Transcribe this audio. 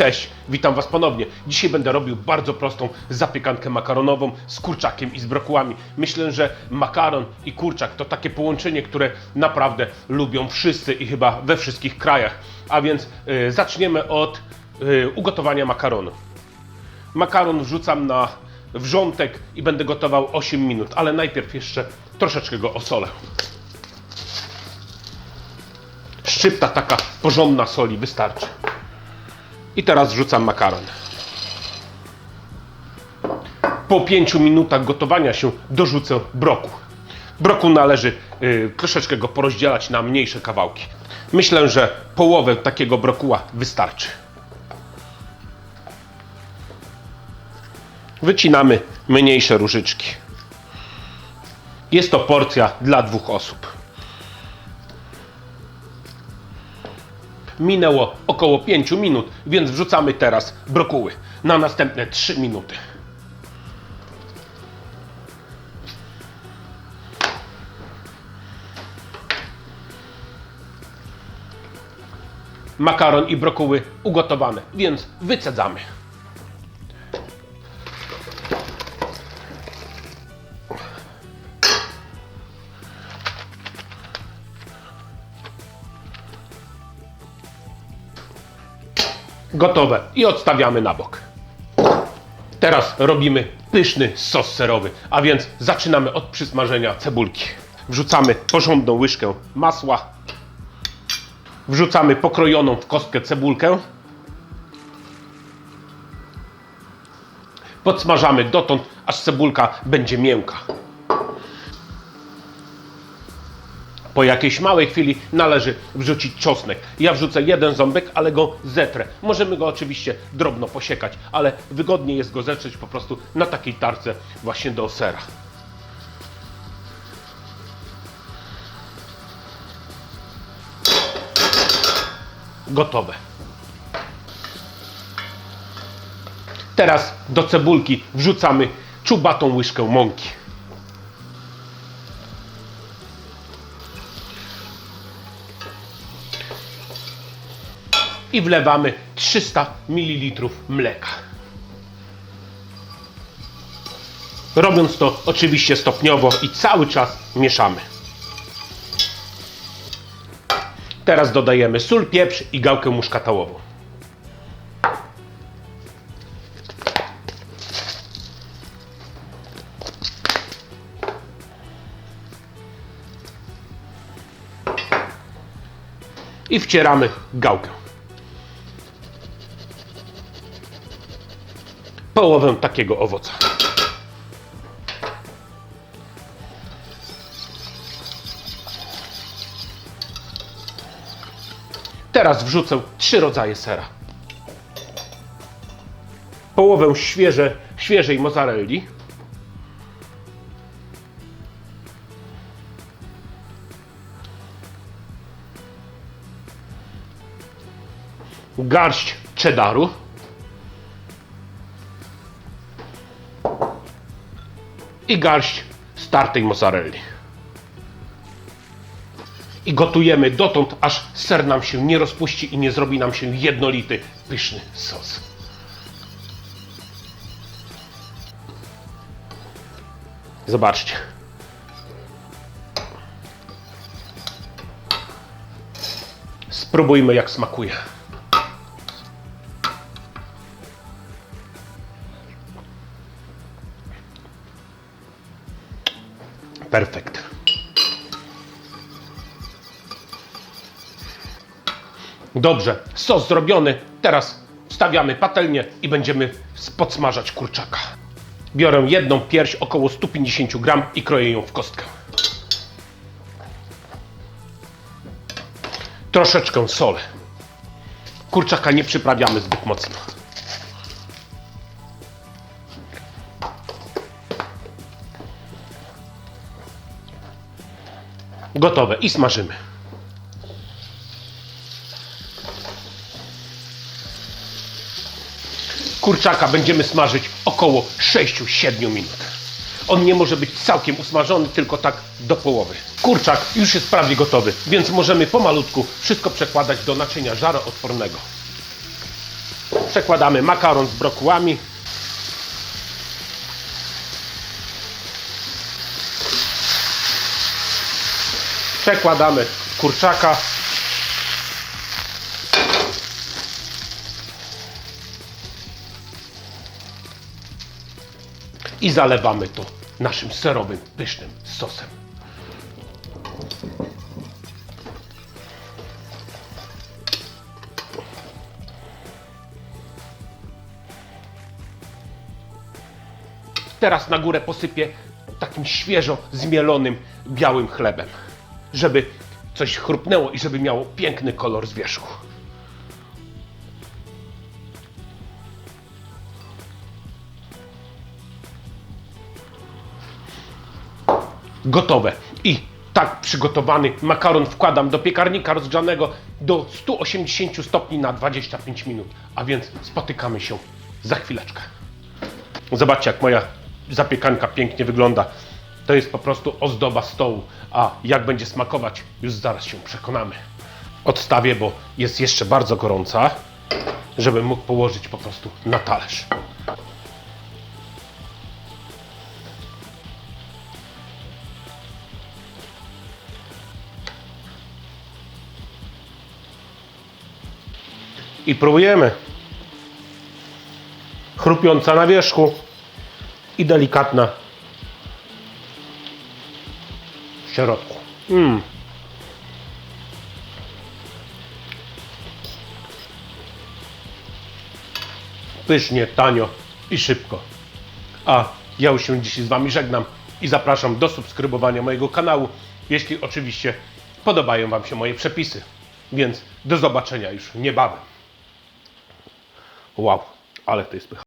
Cześć, witam Was ponownie. Dzisiaj będę robił bardzo prostą zapiekankę makaronową z kurczakiem i z brokułami. Myślę, że makaron i kurczak to takie połączenie, które naprawdę lubią wszyscy i chyba we wszystkich krajach. A więc y, zaczniemy od y, ugotowania makaronu. Makaron wrzucam na wrzątek i będę gotował 8 minut, ale najpierw jeszcze troszeczkę go osolę. Szczypta taka porządna soli wystarczy. I teraz wrzucam makaron. Po 5 minutach gotowania się dorzucę broku. Broku należy y, troszeczkę go porozdzielać na mniejsze kawałki. Myślę, że połowę takiego brokuła wystarczy. Wycinamy mniejsze różyczki. Jest to porcja dla dwóch osób. Minęło około 5 minut, więc wrzucamy teraz brokuły na następne 3 minuty. Makaron i brokuły ugotowane, więc wycedzamy. Gotowe i odstawiamy na bok. Teraz robimy pyszny sos serowy, a więc zaczynamy od przysmażenia cebulki. Wrzucamy porządną łyżkę masła. Wrzucamy pokrojoną w kostkę cebulkę. Podsmażamy dotąd, aż cebulka będzie miękka. Po jakiejś małej chwili należy wrzucić czosnek. Ja wrzucę jeden ząbek, ale go zetrę. Możemy go oczywiście drobno posiekać, ale wygodniej jest go zetrzeć po prostu na takiej tarce właśnie do sera. Gotowe. Teraz do cebulki wrzucamy czubatą łyżkę mąki. I wlewamy 300 ml mleka. Robiąc to oczywiście stopniowo i cały czas mieszamy. Teraz dodajemy sól, pieprz i gałkę muszkatałową. I wcieramy gałkę. Połowę takiego owoca. Teraz wrzucę trzy rodzaje sera. Połowę świeże, świeżej mozzarelli. Garść cheddaru. I garść startej mozzarelli. I gotujemy dotąd, aż ser nam się nie rozpuści i nie zrobi nam się jednolity, pyszny sos. Zobaczcie. Spróbujmy jak smakuje. Perfekt. Dobrze, sos zrobiony. Teraz wstawiamy patelnię i będziemy podsmażać kurczaka. Biorę jedną pierś około 150 gram i kroję ją w kostkę. Troszeczkę solę. Kurczaka nie przyprawiamy zbyt mocno. Gotowe i smażymy. Kurczaka będziemy smażyć około 6-7 minut. On nie może być całkiem usmażony, tylko tak do połowy. Kurczak już jest prawie gotowy, więc możemy pomalutku wszystko przekładać do naczynia żaroodpornego. Przekładamy makaron z brokułami. Przekładamy kurczaka. I zalewamy to naszym serowym, pysznym sosem. Teraz na górę posypię takim świeżo zmielonym białym chlebem, żeby coś chrupnęło i żeby miało piękny kolor z wierzchu. Gotowe. I tak przygotowany makaron wkładam do piekarnika rozgrzanego do 180 stopni na 25 minut. A więc spotykamy się za chwileczkę. Zobaczcie, jak moja zapiekanka pięknie wygląda. To jest po prostu ozdoba stołu. A jak będzie smakować, już zaraz się przekonamy. Odstawię, bo jest jeszcze bardzo gorąca, żebym mógł położyć po prostu na talerz. I próbujemy. Chrupiąca na wierzchu i delikatna w środku. Mm. Pysznie, tanio i szybko. A ja już się dzisiaj z Wami żegnam i zapraszam do subskrybowania mojego kanału, jeśli oczywiście podobają Wam się moje przepisy. Więc do zobaczenia już niebawem. Wow, ale to jest pycha.